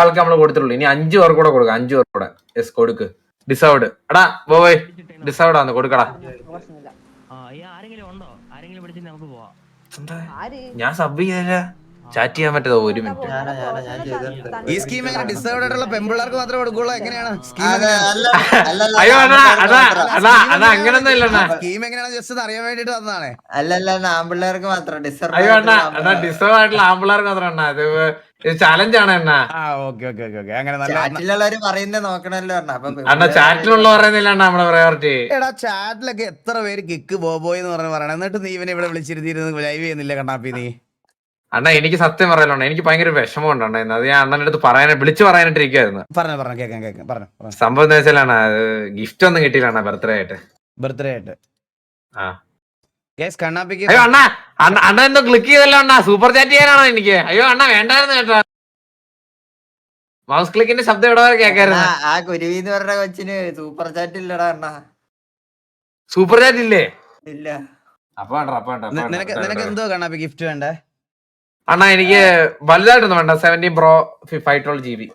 ആൾക്ക് നമ്മൾ കൊടുത്തിട്ടുള്ളൂ. ഇനി അഞ്ചു പേർക്ക് കൂടെ കൊടുക്കാം. അഞ്ചു പേർക്ക് കൂടെ. യെസ് കൊടുക്ക്. ഡിസൗഡ് എടാ ബോയ് ഡിസൗഡ് ആന്ന് കൊടുക്കടാ. ഞാൻ സബ് ചെയ്തില്ല ചാറ്റ് ചെയ്യാൻ പറ്റതോ? ഒരു മിനിറ്റ്. ഞാനാ, ഞാനാ, ഞാൻ ചെയ്തിട്ടുണ്ട്. ഈ സ്കീം എങ്ങനെ ഡിസേർവ് ആയിട്ടുള്ള പെമ്പിള്ളേർക്ക് മാത്രമേ കൊടുക്കുള്ളൂ? എങ്ങനെയാണ്? സ്കീം അല്ല, അല്ല, അല്ല, അയ്യോ അതാ അതാ അണ്ണാ അതാ അണ്ണാ അണ്ണാ അങ്ങനൊന്നും ഇല്ല അണ്ണാ സ്കീം എങ്ങനെയാണ് ജസ്റ്റ് അറിയാൻ വേണ്ടിട്ട് വന്നതാണ്. അല്ലല്ല അല്ല അല്ല, ആമ്പിള്ളേർക്ക് മാത്രം ഡിസേർവ് അയ്യോ അണ്ണാ ഡിസേർവ് ആയിട്ടുള്ള ആമ്പിള്ളേർക്ക് മാത്രം അണ്ണാ. ഇത് ചാലഞ്ച് ആണ് അണ്ണാ. ആ ഓക്കെ ഓക്കെ ഓക്കെ ഓക്കെ. അങ്ങനെ നല്ല ചാറ്റിലുള്ളവര് പറയുന്നത് നോക്കണല്ലോ അണ്ണാ. ചാറ്റിലുള്ള പറയുന്നില്ല അണ്ണാ നമ്മുടെ പ്രയോറിറ്റി എടാ ചാറ്റിലൊക്കെ എത്ര പേര് കിക്ക് ബോബോയ് എന്ന് പറഞ്ഞു പറയണം. എന്നിട്ട് നീ ഇവനെ ഇവിടെ വിളിച്ചിരുത്തിയിരുന്നു ലൈവ് ചെയ്യുന്നില്ല കണ്ണാപ്പി നീ. അണ്ണാ എനിക്ക് സത്യം പറയാനുണ്ട് അണ്ണാ എനിക്ക് ഭയങ്കര വിഷമമുണ്ട് അണ്ണാ. അത് ഞാൻ അണ്ണന്റെ അടുത്ത് പറയാൻ വിളിച്ചു പറയാനായിട്ടിരിക്കുവായിരുന്നു. പറഞ്ഞു പറഞ്ഞു കേൾക്കാം കേൾക്കാം. പറഞ്ഞു പറഞ്ഞു. സംഭവം എന്താ വെച്ചാലാണ് ഗിഫ്റ്റ് ഒന്നും കിട്ടിയില്ല അണ്ണാ ബർത്ത്ഡേ ആയിട്ട്. ബർത്ത്ഡേ ആയിട്ട്. ആ. ഗൈസ് കണ്ണാപ്പിക്ക് അയ്യോ അണ്ണാ അണ്ണ അണ്ണ എന്തോ ക്ലിക്ക് ചെയ്തല്ലോ അണ്ണാ. സൂപ്പർ ചാറ്റ് ചെയ്യാനാണോ എനിക്ക്? അയ്യോ അണ്ണാ വേണ്ടായിരുന്നു കേട്ടോ. മൗസ് ക്ലിക്കിന്റെ ശബ്ദം ഇവിടെ വരെ കേൾക്കായിരുന്നു? ആ- കുരുവി എന്ന് പറഞ്ഞ കൊച്ചിന് സൂപ്പർ ചാറ്റ് ഇല്ലടാ അണ്ണാ. സൂപ്പർ ചാറ്റ് ഇല്ലേ? ഇല്ല. അപ്പൊ നിനക്ക് നിനക്ക്. എന്തോ കണ്ണാപ്പി ഗിഫ്റ്റ് വേണ്ടേ? അണ്ണാ എനിക്ക് വലുതായിട്ടൊന്നും വേണ്ട. Seventeen pro five twelve G B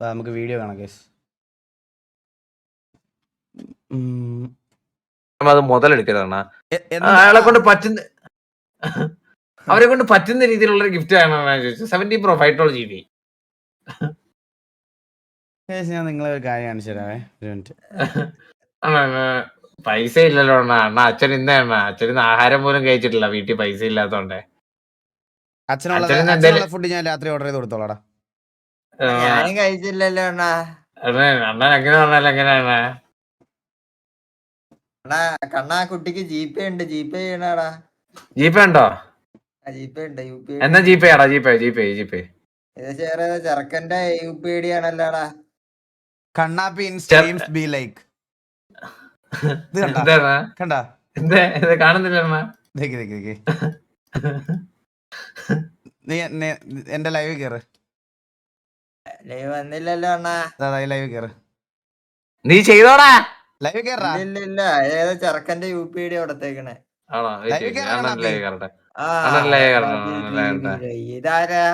നമുക്ക് വീഡിയോ കാണാം കേസ് അത് മുതലെടുക്കരുതണ്ണാ അയാളെ കൊണ്ട് പറ്റുന്ന അവരെ കൊണ്ട് പറ്റുന്ന രീതിയിലുള്ള ഒരു ഗിഫ്റ്റ് ആണ് ഞാൻ ചോദിച്ചത്. Seventeen pro five twelve G B ഞാൻ നിങ്ങളെ ഒരു കാര്യം കാണിച്ചു തരാമേ ഒരു മിനിറ്റ് പൈസ ഇല്ലല്ലോ അണ്ണാ. അണ്ണാ അച്ഛൻ ഇന്നേ അണ്ണാ. അച്ഛൻ ഇന്ന് ആഹാരം പോലും കഴിച്ചിട്ടില്ല. വീട്ടിൽ പൈസ ഇല്ലാത്തോണ്ടേ അച്ഛനുള്ള ഫുഡ് ഞാൻ രാത്രി ഓർഡർ ചെയ്ത് കൊടുത്തോളാടാ ഞാനും കഴിച്ചില്ലല്ലോ അണ്ണാ? അണ്ണൻ പറഞ്ഞാലും എങ്ങനെയാണ്? അണ്ണാ കണ്ണാ കുട്ടിക്ക് ജി പേ ഉണ്ട്. ജി പേ ചെയ്യണടാ. ജി പേ ഉണ്ടോ? ജി പേ ഉണ്ട്. യു പി എന്നാ ജി പേ ആടാ G Pay G Pay G Pay ചെറുക്കന്റെ യു പി ഐ ഡി ആണല്ലോടാ കണ്ണാപ്പി ഇൻ സ്ട്രീംസ് ബി ലൈക്ക് കണ്ടാ? കാണുന്നില്ല നീ എന്റെ ലൈവ് കേറ്. ലൈവ് വന്നില്ലല്ലോ അണ്ണാ. ലൈവ് കേറ്. നീ ചെയ്തോടാ. ലൈവ് കേറാ. ഇല്ല ഇല്ല ഏതോ ചെറുക്കന്റെ യു പി ഐ ഡി യിൽ. ഇതാരാ?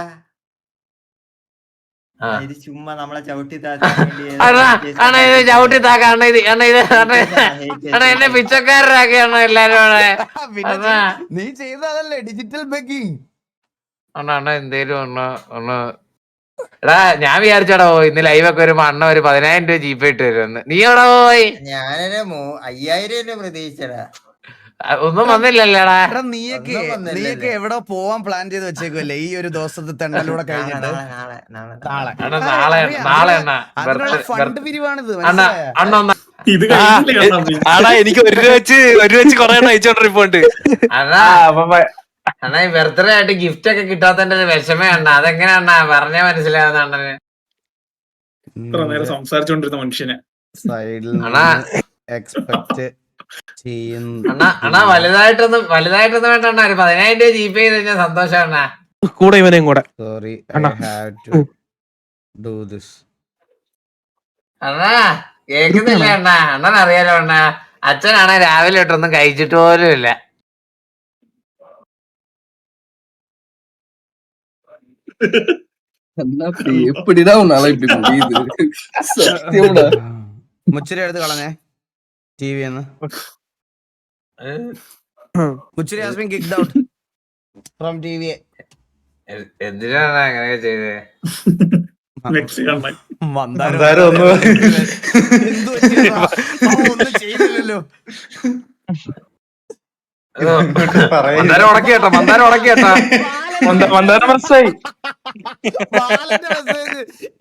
ആ. ഇത് ചുമ്മാ നമ്മളെ ചവിട്ടി താഴ്ത്താൻ അണ്ണാ അണ്ണാ ഇത് ചവിട്ടി താക്ക അണ്ണ ഇത് ഇത് അണ്ണ ഇത് hate അണ്ണാ എന്നെ പിച്ചക്കാരനാക്കിയാണ് എല്ലാരും. നീ ചെയ്തതല്ലേ ഡിജിറ്റൽ ബേക്കിംഗ് അണ്ണ അണ്ണ എന്തേലും അണ്ണ അണ്ണ എടാ ഞാൻ വിചാരിച്ചടാ പോയി ഇന്ന് ലൈവ് ഒക്കെ വരുമ്പോ അണ്ണ ഒരു പതിനായിരം രൂപ ജീപ്പ് ഇട്ട് വരുമെന്ന് നീ എവിടെ പോയി? ഞാനൊരു മൂ- അയ്യായിരം രൂപ പ്രതീക്ഷിച്ചടാ. ഒന്നും വന്നില്ലല്ലേടാ. എടാ നീയൊക്കെ ഒന്നും വന്നില്ലല്ലേ? നീയൊക്കെ എവിടെ പോവാൻ പ്ലാൻ ചെയ്ത് വെച്ചേക്കുമല്ലേ ഈ ഒരു ദിവസത്തെ തെണ്ടലൂടെ നാളെ കഴിഞ്ഞിട്ട്? നാളെ നാളെ നാളെ നാളെ. അണ്ണ നാളെ നാളെ അണ്ണ അതിനുള്ള ബർത്ത്- ഫണ്ട് ബർത്ത്- പിരിവാണിത് അണ്ണ മനസ്സിലായോ? അണ്ണ ഒന്ന്. ഇത് കഴിഞ്ഞില്ലേ. ആടാ എനിക്ക് ഒരു രൂപ വെച്ച് ഒരു രൂപ വെച്ച് കൊറേ അയച്ചോണ്ടിരിപ്പുണ്ട്. അണ്ണാ അണ്ണാ ഈ ബർത്ത്ഡേ ആയിട്ട് ഗിഫ്റ്റ് ഒക്കെ കിട്ടാത്തതിന്റെ ഒരു വിഷമേ അണ്ണ. അതെങ്ങനെയാ പറഞ്ഞാ മനസ്സിലാവുന്ന അണ്ണന്. ഇത്ര നേരം സംസാരിച്ചോണ്ടിരുന്ന മനുഷ്യനെ. സൈഡിൽ അണ്ണാ. എക്സ്പെക്ട് ചെയ്യുന്നു അണ്ണാ അണ്ണാ വലുതായിട്ടൊന്നും വലുതായിട്ടൊന്നും വേണ്ട അണ്ണാ. ഒരു പതിനായിരം രൂപ ജീപ്പ് ചെയ്ത് കഴിഞ്ഞാൽ സന്തോഷം അണ്ണാ. കൂടെ ഇവനെയും കൂടെ. സോറി ഐ അണ്ണാ. ഹാവ് ടു ഡു ദിസ് അണ്ണാ അണ്ണാ? അണ്ണൻ അറിയാലോ അണ്ണാ. അച്ഛനാണെ രാവിലെ ഇട്ടൊന്നും കഴിച്ചിട്ട് പോലും ഇല്ല எப்படிடா உன்னால இப்படி முடியுது சத்தியம்டா മുച്ചിരി എടുത്ത് കളഞ്ഞേ ടി വി എന്ന് മുച്ചിരി has been kicked out from TV A- എന്തിനാണ് അങ്ങനെയൊക്കെ ചെയ്തേ നെക്സ്റ്റ് കണ്ണൻ മന്ദാരം ഒന്ന് എന്ത് പറ്റിയതാ? അവൻ ഒന്നും ചെയ്തില്ലല്ലോ മന്ദാരം ഉടക്കി കേട്ടോ മന്ദാരം ഉടക്കി കേട്ടോ മന്ദാരം മനസ്സിലായി.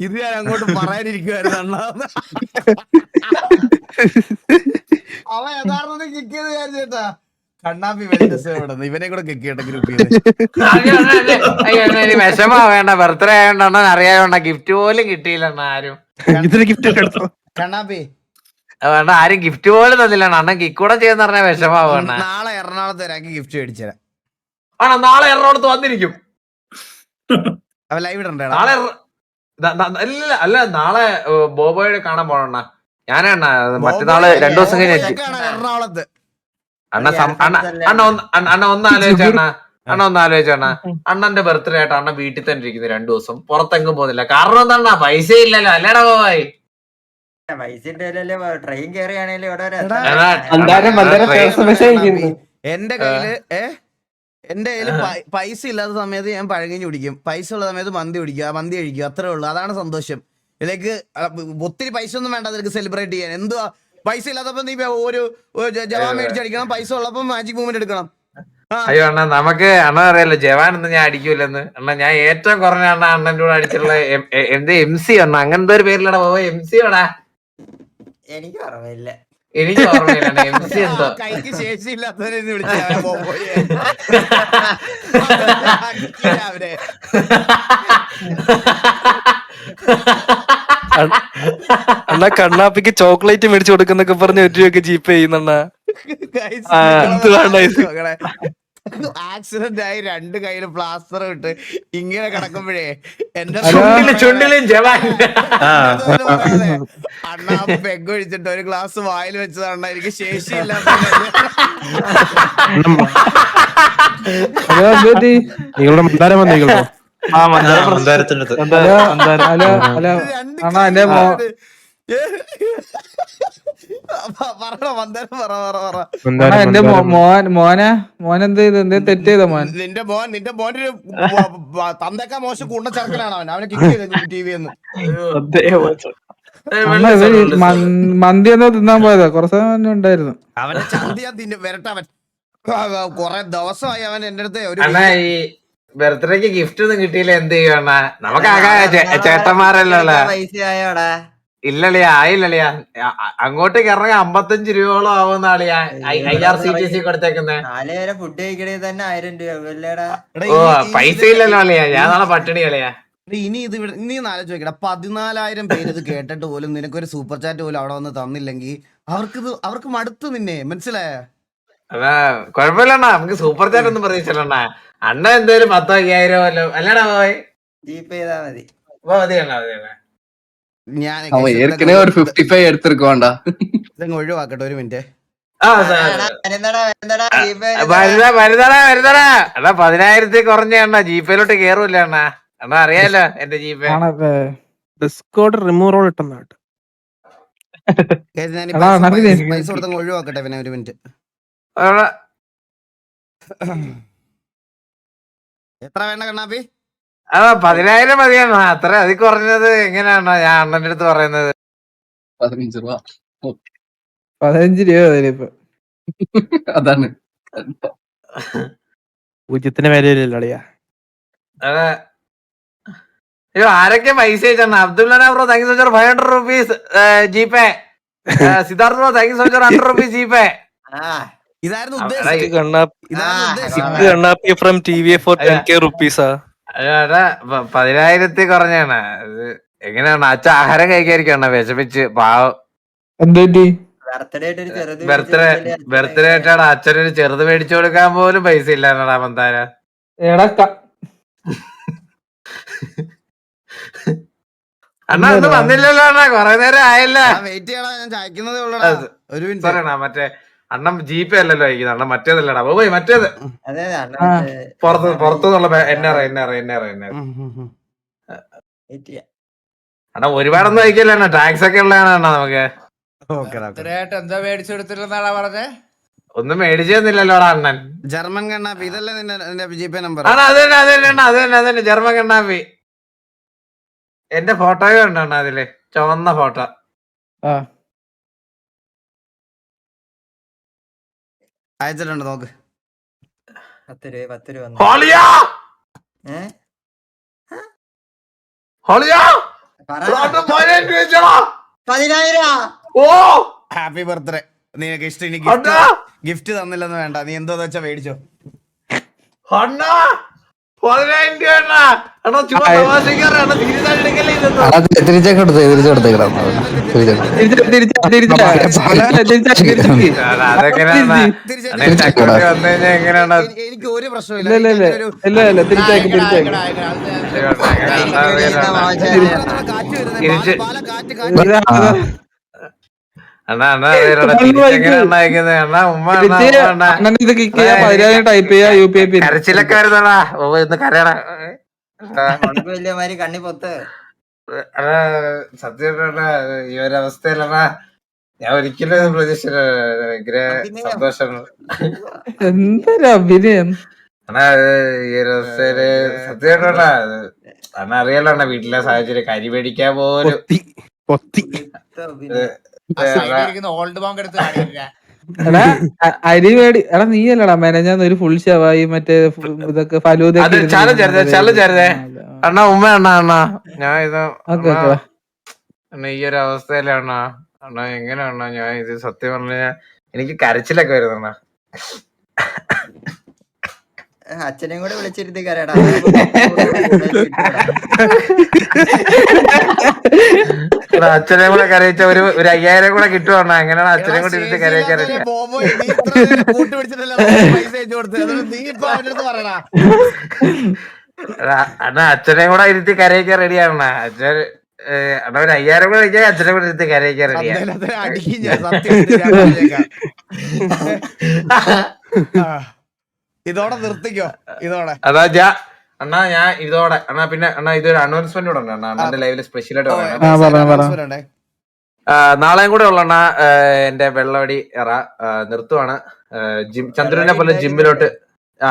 ഇത് ഞാൻ അങ്ങോട്ട് പറയാനിരിക്കുവായിരുന്നു അണ്ണാ. അവ യഥാർത്ഥത്തിൽ കിക്ക് ചെയ്ത് വിചാരിച്ചേട്ടാ കണ്ണാപ്പി ഡിസേർവ്ഡ് ഇവനെ കൂടെ കിക്ക് ചെയ്യട്ടെ ഗ്രൂപ്പിൽ വിഷമാവേണ്ട ബർത്ത്ഡേ ആയോണ്ടാണോ അണ്ണൻ അറിയായോണ്ട. ഗിഫ്റ്റ് പോലും കിട്ടിയില്ല അണ്ണാ ആരും. ഇതിന് ഗിഫ്റ്റ് എടുത്തു? കണ്ണാപ്പി. വേണ്ട ആരും ഗിഫ്റ്റ് പോലും തന്നില്ല അണ്ണാ. അണ്ണൻ കിക്കൂടെ ചെയ്യുന്ന പറഞ്ഞാൽ വിഷമാവേണ്ട നാളെ എറണാകുളത്ത് ഒരാൾക്ക് ഗിഫ്റ്റ് മേടിച്ചുതരാം ആണോ നാളെ എറണാകുളത്ത് വന്നിരിക്കും ലൈവ് ഇടണ്ടേ നാളെ അല്ല അല്ല നാളെ ബോബോയുടെ കാണാൻ പോണ ഞാനാണ് മറ്റന്നാൾ രണ്ടു ദിവസം കഴിഞ്ഞിട്ട് എത്തി എറണാകുളത്ത് അണ്ണ അണ്ണ അണ്ണ ഒന്ന് അണ്ണ- അണ്ണ ഒന്ന് ആലോചിച്ചണ ആലോചിച്ചണ്ണ അണ്ണന്റെ ബർത്ത്ഡേ ആയിട്ട് അണ്ണ വീട്ടിൽ തന്നെ ഇരിക്കുന്നു രണ്ടു ദിവസം പുറത്തെങ്ങും പോകുന്നില്ല കാരണം എന്താണ പൈസ ഇല്ലല്ലോ അല്ലേടാ ബോബായി പൈസ ട്രെയിൻ കയറിയാണെങ്കിലും എന്റെ കയ്യിൽ ഏ എന്റെ കയ്യിൽ പൈസ ഇല്ലാത്ത സമയത്ത് ഞാൻ പഴകഞ്ഞു കുടിക്കും. പൈസ ഉള്ള സമയത്ത് മന്തി കുടിക്കുക മന്തി കഴിക്കും. അത്രേ ഉള്ളൂ. അതാണ് സന്തോഷം. ഇതിലേക്ക് ഒത്തിരി പൈസ ഒന്നും വേണ്ട അതിലേക്ക് സെലിബ്രേറ്റ് ചെയ്യാൻ. എന്തുവാ? പൈസ ഇല്ലാത്തപ്പോ നീ ഒരു ജവാൻ മേടിച്ചടിക്കണം പൈസ ഉള്ളപ്പോ മാജിക് മൂവ്മെന്റ് എടുക്കണം. അയ്യോ അണ്ണ നമുക്ക് അണ്ണ അറിയാലോ ജവാൻ ഒന്നും ഞാൻ അടിക്കൂലെന്ന്. അണ്ണ ഞാൻ ഏറ്റവും കുറഞ്ഞ അണ്ണ അണ്ണന്റെ കൂടെ അടിച്ചുള്ള എന്ത് എം സി അണ്ണ? അങ്ങനത്തെ ഒരു പേരിലാണ്? പോയി എം സി ഓടാ എനിക്ക് ഓർമ്മയില്ല. എനിക്ക് ഓർമ്മയില്ല എം സി എന്തോ. ആ, കൈക്ക് ശേഷി ഇല്ലാത്തവരെ അവരെ അണ്ണാ കണ്ണാപ്പിക്ക് ചോക്ലേറ്റ് മേടിച്ചു കൊടുക്കുന്നൊക്കെ പറഞ്ഞ് ഒരു രൂപയ്ക്ക് ജീപ്പ് ചെയ്യുന്നണ്ണ. ആ, എന്ത് വേണ്ട ഇത്? ആക്സിഡന്റ് ആയി രണ്ട് കയ്യിൽ പ്ലാസ്റ്റർ ഇട്ട് ഇങ്ങനെ കിടക്കുമ്പോഴേ എന്റെ അണ്ണാ പെഗ് ഒഴിച്ചിട്ട് ഒരു ഗ്ലാസ് വായിൽ വെച്ചതാണ് എനിക്ക് ശേഷിയില്ല. നിങ്ങളുടെ മന്ദാരം അല്ല അല്ല അല്ല അണ്ണാ, എന്റെ എന്റെ മോൻ മോനെ മോൻ എന്ത് ചെയ്ത്? എന്തേ തെറ്റ് ചെയ്ത മോൻ? നിന്റെ മോൻ നിന്റെ മോൻ ഒരു തന്തേക്കാ മോശം കൂണ്ട ചെറുക്കനാണ് അവൻ. അവനെ കിക്ക് ചെയ്തു ടി വി മന്തി എന്നോ തിന്നാൻ പോയതാ. കുറച്ച് സമയം ഉണ്ടായിരുന്നു. അവനെ ചന്തി ഞാൻ തിന്നു വരട്ടെ അവൻ. കൊറേ ദിവസമായി അവൻ എന്റെ അടുത്ത് ഒരു അണ്ണ ഈ ബർത്ത്ഡേക്ക് ഗിഫ്റ്റ് ഒന്നും കിട്ടിയില്ല. എന്ത് ചെയ്യണ നമുക്ക് ചേട്ടന്മാരല്ലോ പൈസ ആയോടാ ഇല്ലളിയാ ആയില്ലളിയാ. അങ്ങോട്ടേക്ക് ഇറങ്ങാൻ അമ്പത്തഞ്ച് രൂപയോളം ആവുന്ന ആളിയാ I R C T C കൊടുത്തേക്കുന്നേ നാല് ഫുഡ് കഴിക്കണേ തന്നെ ആയിരം രൂപ. ഓ പൈസ ഇല്ലല്ലോ അളിയാ ഞാൻ നാളെ പട്ടിണി അളിയാ ഇനി ഇത് ഇവിടെ നീ നാളെ ചോദിക്കട്ടെ പതിനാലായിരം പേര് ഇത് കേട്ടിട്ട് പോലും നിനക്കൊരു സൂപ്പർ ചാറ്റ് പോലും അവിടെ വന്ന് തന്നില്ലെങ്കിൽ അവർക്ക് ഇത് അവർക്ക് മടുത്തു നിന്നെ. മനസ്സിലായ? അതാ കൊഴപ്പില്ല അണ്ണാ നമുക്ക് സൂപ്പർ ചാറ്റ് ഒന്നും പ്രതീക്ഷിച്ചല്ല അണ്ണ എന്തേലും പത്തോ അയ്യായിരോ അല്ലോ അല്ലടാ പോയി ജീപ്പ് ചെയ്താ മതി. മതി അണ്ണാ മതി അണ്ണാ. ഞാൻ ഒരു ഫിഫ്റ്റി ഫൈവ് എടുത്തിരിക്കണ്ട ഇതങ്ങ് ഒഴിവാക്കട്ടെ ഒരു മിനിറ്റ്. അതാ പതിനായിരത്തി കുറഞ്ഞ എണ്ണ ജിപേയിലോട്ട് കേറൂല എണ്ണ. എണ്ണ അറിയാലോ എന്റെ ജിപേ ഡിസ്കോഡ് റിമൂവ് റോൾ ഇട്ടെന്നാട്ട് പൈസ കൊടുത്തങ്ങ് ഒഴിവാക്കട്ടെ പിന്നെ ഒരു മിനിറ്റ്. എത്ര വേണ്ട കണ്ണാപ്പി? അതെ പതിനായിരം മതിയാണ് അത്ര അതി കുറഞ്ഞത് എങ്ങനെയാണോ ഞാൻ അണ്ണന്റെ അടുത്ത് പറയുന്നത്. പതിനഞ്ച് രൂപ. പതിനഞ്ച് രൂപ അതിനിപ്പോ. അതാണ്. പൂജ്യത്തിന് വിലയില്ലല്ലോ അയ്യോ ആരൊക്കെ പൈസ അയച്ചാണ്? Abdulla bro thank so five hundred rupees GPay Siddharth bro thank so hundred rupees G Pay ഇതായിരുന്നു ഉദ്ദേശിച്ചത് കണ്ണാപ്പി from T V four ten K റുപ്പീസാ പതിനായിരത്തി കുറഞ്ഞാണ്. എങ്ങനെയാണ്? അച്ഛ ആഹാരം കഴിക്കാതിരിക്കണ വിശപ്പിച്ച് പാവം. എന്തേറ്റി ബർത്ത്ഡേ ആയിട്ട് ഒരു ചെറുത് ബർത്ത്ഡേ ആയിട്ടാണ് അച്ഛനൊരു ചെറുത് മേടിച്ചു കൊടുക്കാൻ പോലും പൈസ ഇല്ലാന്നടാ മന്ദാര. എടാ അണ്ണാ ഒന്നും വന്നില്ലല്ലോ അണ്ണാ കൊറേ നേരം ആയല്ലേ? വെയിറ്റ് ചെയ്യടാ ഞാൻ ചായക്കുന്നതേ ഉള്ളൂ അത് ഒരു മിനിറ്റ് സോറി അണ്ണാ ജീപ്പേ അല്ലല്ലോ അയക്കുന്നത് അണ്ണൻ മറ്റേതല്ലടാ. പോയി മറ്റേത്. പുറത്ത് പുറത്തുനിന്നുള്ള എന്നെ അറിയാം എന്നെ അറിയാം എന്നെ അറിയാം എന്നെ അറിയാം ഉം, ഉം, ഉം. wait ചെയ്യാം. അണ്ണാ ഒരുപാടൊന്നും അയക്കല്ല അണ്ണാ. ടാക്സ് ഒക്കെ ഉള്ളതാണ് അണ്ണാ നമുക്ക്. എന്താ മേടിച്ചു പറഞ്ഞേ? ഒന്നും മേടിച്ചെന്നില്ലല്ലോടാ അണ്ണൻ. ജർമ്മൻ കണ്ണാപ്പി ഇതല്ലേ നിന്റെ നിന്റെ ജി നമ്പർ അണ്ണാ അത് തന്നെ അത് തന്നെ അണ്ണാ അത് തന്നെ അത് തന്നെ. ജർമ്മൻ കണ്ണാപ്പി എന്റെ ഫോട്ടോയും ഉണ്ടോ അണ്ണാ അതിൽ. ചുവന്ന ഫോട്ടോ. അയച്ചിട്ടുണ്ട് നോക്ക്. പത്ത് രൂപ പത്ത് രൂപ പതിനായിരം ഓ! ഹാപ്പി ബർത്ത്ഡേ നിനക്ക് ഇഷ്ടം ഇനി ഗിഫ്റ്റ് തന്നില്ലെന്ന് വേണ്ട. നീ എന്തോ വെച്ചാ മേടിച്ചോ. അണ്ണാ! തിരിച്ചെടുത്ത് തിരിച്ചെടുത്തേക്കണം എനിക്ക് ഒരു പ്രശ്നമില്ല തിരിച്ചയക്ക് തിരിച്ചയക്ക് ടൈപ്പ് ചെയ്യാ. യു പി ഐ പി കരച്ചിലൊക്കെ വരുന്നടാ ഓ ഇന്ന് കരയടാ. ഉണക്ക് വലിയമാര് കണ്ണി പൊത്ത്. അണ്ണാ സത്യം പറഞ്ഞാ ഈ ഒരു അവസ്ഥയിലണ്ണാ ഞാൻ ഒരിക്കലും ഇത് പ്രതീക്ഷിച്ചില്ല. ഭയങ്കര സന്തോഷമാണ് എന്തൊരു അഭിനയം. അണ്ണാ ഇത് ഈ ഒരു അവസ്ഥയിൽ സത്യം അണ്ണാ അറിയാലോ അണ്ണാ വീട്ടിലെ സാഹചര്യം. കരി മേടിക്കാൻ പോലും ഓൾഡ് ബാങ്ക് എടുത്ത് എടാ അരി മേടി എടാ നീ അല്ലടാ മെനഞ്ഞാന്ന് ഒരു ഫുൾ ഷവായി മറ്റേ ഇതൊക്കെ challenge അണ്ണാ ഉമ്മ അണ്ണാ അണ്ണാ. ഞാൻ ഇത് ഓക്കെ അണ്ണാ, ഓക്കെ അണ്ണാ ഈ ഒരു അവസ്ഥയിലാണ് അണ്ണാ. എങ്ങനെയാണോ ഞാൻ ഇത് സത്യം പറഞ്ഞ എനിക്ക് കരച്ചിലൊക്കെ വരുന്നു അണ്ണാ. അച്ഛനെയും കൂടെ വിളിച്ചിരുത്തി കരടാ അച്ഛനെ കൂടെ കരയിച്ച ഒരു ഒരു അയ്യായിരം കൂടെ കിട്ടുവാണ്. എങ്ങനെയാണ് അച്ഛനെ കൂടി ഇരുത്തി എടാ, അണ്ണാ അച്ഛനെ കൂടെ ഇരുത്തി കരയിക്കാൻ റെഡിയാണ് അച്ഛൻ അണ്ണ ഒരു അയ്യായിരം കൂടെ കഴിക്കാൻ അച്ഛനെ കൂടെ ഇരുത്തി കരയിക്കാൻ റെഡി. ആ. ഇതോടെ നിർത്തിക്കോ ഇതോടെ. അതാ ഞാൻ അണ്ണാ ഞാൻ ഇതോടെ അണ്ണാ പിന്നെ അണ്ണാ ഇതൊരു അനൗൺസ്മെന്റ് കൂടെ ഉണ്ട് അണ്ണാ അണ്ണന്റെ ലൈവിൽ സ്പെഷ്യൽ ആയിട്ട് നാളെയും കൂടെ ഉള്ള അണ്ണാ എന്റെ വെള്ളവടി എറ നിർത്തുവാണ്. ജിം ചന്ദ്രനെ പോലെ ജിമ്മിലോട്ട് ആ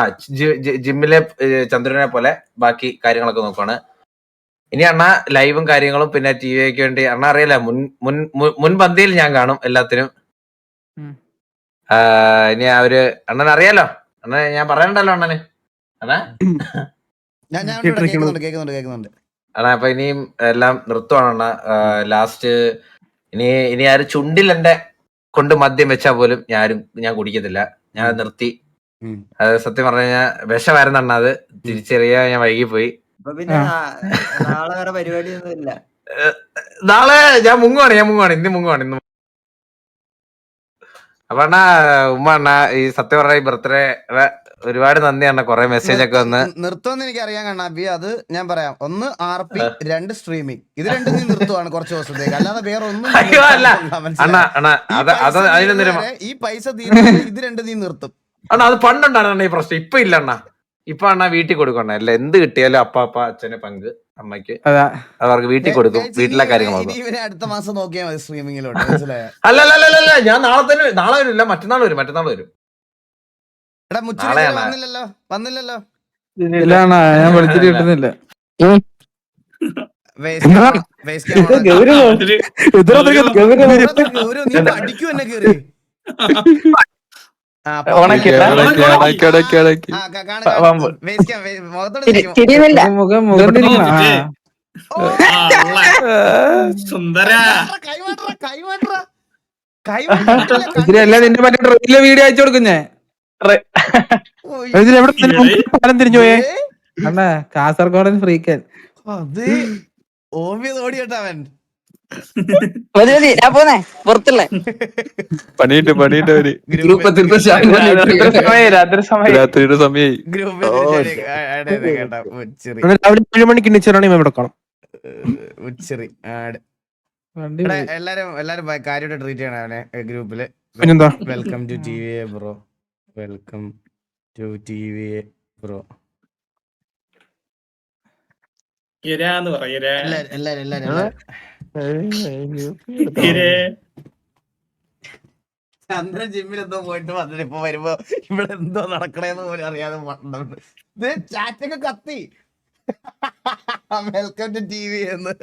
ജിമ്മിലെ ചന്ദ്രനെ പോലെ ബാക്കി കാര്യങ്ങളൊക്കെ നോക്കുവാണ്. ഇനി അണ്ണ ലൈവും കാര്യങ്ങളും പിന്നെ ടി വിക്ക് വേണ്ടി അണ്ണ അറിയില്ല മുൻ മുൻ മുൻ- മുൻപന്തിയിൽ ഞാൻ കാണും എല്ലാത്തിനും. ഇനി അവർ അണ്ണൻ അറിയാലോ? അണ്ണ ഞാൻ പറയണ്ടല്ലോ അണ്ണന്. അണ്ണാ? ഞാൻ ഞാൻ ഇവിടെ കേൾക്കുന്നുണ്ട് കേൾക്കുന്നുണ്ട് കേൾക്കുന്നുണ്ട്. അണ്ണാ അപ്പൊ ഇനിയും എല്ലാം നിർത്തുവാണ് അണ്ണാ. ലാസ്റ്റ് ഇനി ഇനി ആരും ചുണ്ടിൽ എന്റെ കൊണ്ട് മദ്യം വെച്ചാ പോലും ഞാനും ഞാൻ കുടിക്കത്തില്ല. ഞാൻ നിർത്തി. അത് സത്യം പറഞ്ഞു കഴിഞ്ഞാൽ വിഷമായിരുന്നു അണ്ണ അത്. തിരിച്ചറിയാൻ ഞാൻ വൈകിപ്പോയി പിന്നെ നാളെ വേറെ ഇല്ല നാളെ ഞാൻ മുങ്ങുവാണ് ഞാൻ മുങ്ങുവാണ് ഇന്ന് മുങ്ങുവാണ് ഇന്ന് അപ്പൊ അണ്ണാ ഉമ്മ അണ്ണ ഈ സത്യം പറഞ്ഞ ഈ ബർത്ത്ഡേ ഒരുപാട് നന്ദി അണ്ണ. കൊറേ മെസ്സേജ് ഒക്കെ വന്ന്. നിർത്തുമെന്ന് എനിക്ക് അറിയാൻ കണ്ണാപ്പി അത് ഞാൻ പറയാം. ഒന്ന് ആർ പി രണ്ട് സ്ട്രീമിംഗ് ഇത് രണ്ടും നീ നിർത്തുവാണ് കുറച്ച് ദിവസത്തേക്ക്. അല്ലാതെ വേറെ ഒന്നും അയ്യോ, അല്ല. നിർത്താൻ പോകുന്നില്ല, അണ്ണ മനസ്സിലായോ? അണ്ണ ഈ പൈസ തീരുന്നവരെ ഇത് രണ്ടും നീ നിർത്തും. അണ്ണാ അത് പണ്ടുണ്ടായിരുന്നു അണ്ണാ ഈ പ്രശ്നം. ഇപ്പൊ ഇല്ല അണ്ണാ. ഇപ്പൊ അണ്ണാ വീട്ടിൽ കൊടുക്കണ അല്ല എന്ത് കിട്ടിയാലും അപ്പ അപ്പ അച്ഛന് പങ്ക് അമ്മയ്ക്ക്. അതാ. അവർക്ക് വീട്ടിൽ കൊടുക്കും. വീട്ടിലെ കാര്യങ്ങൾ അടുത്ത മാസം നോക്കിയാൽ മതി അല്ല അല്ല, അല്ല അല്ല ഞാൻ നാളെ തന്നെ നാളെ വരില്ല. മറ്റന്നാൾ വരും മറ്റന്നാൾ വരും. എടാ മുച്ചു. വന്നില്ലല്ലോ? വന്നില്ലല്ലോ? ഇല്ല അണ്ണാ ഞാൻ വിളിച്ചിട്ട് കിട്ടുന്നില്ല. എന്നെ കേറി. മുഖം മുഖം തിരിക്കണം. നിന്റെ മറ്റേ ട്രെയിനിലെ വീഡിയോ അയച്ചു കൊടുക്കും തിരിഞ്ഞു പോയേ? അണ്ണാ കാസർഗോഡൻ ഫ്രീക്കൻ. അത് ഞാൻ പോന്നെ. പുറത്തുള്ള. പണിയിട്ട് പണിയിട്ട് അവർ ഗ്രൂപ്പത്തിലത്തെ ശാലുവ രാത്രിയുടെ സമയായി. രാവിലെ ഏഴ് മണിക്ക് ഉച്ചറി. എല്ലാരും എല്ലാരും കാര്യമായിട്ട് ട്രീറ്റ് ചെയ്യണം അവനെ ഗ്രൂപ്പിൽ. പിന്നെന്താ? Welcome to T V bro. Welcome to T V bro ഇരാന്ന്. ഇരേ. ചന്ദ്രൻ ജിമ്മിൽ എന്തോ പോയിട്ട് വന്നിട്ട് ഇപ്പൊ വരുമ്പോ ഇവിടെ എന്തോ നടക്കണേന്ന് പോലും അറിയാതെ. ഇത് ചാറ്റൊക്കെ കത്തി. വെൽക്കം ടു ടി വി എന്ന്.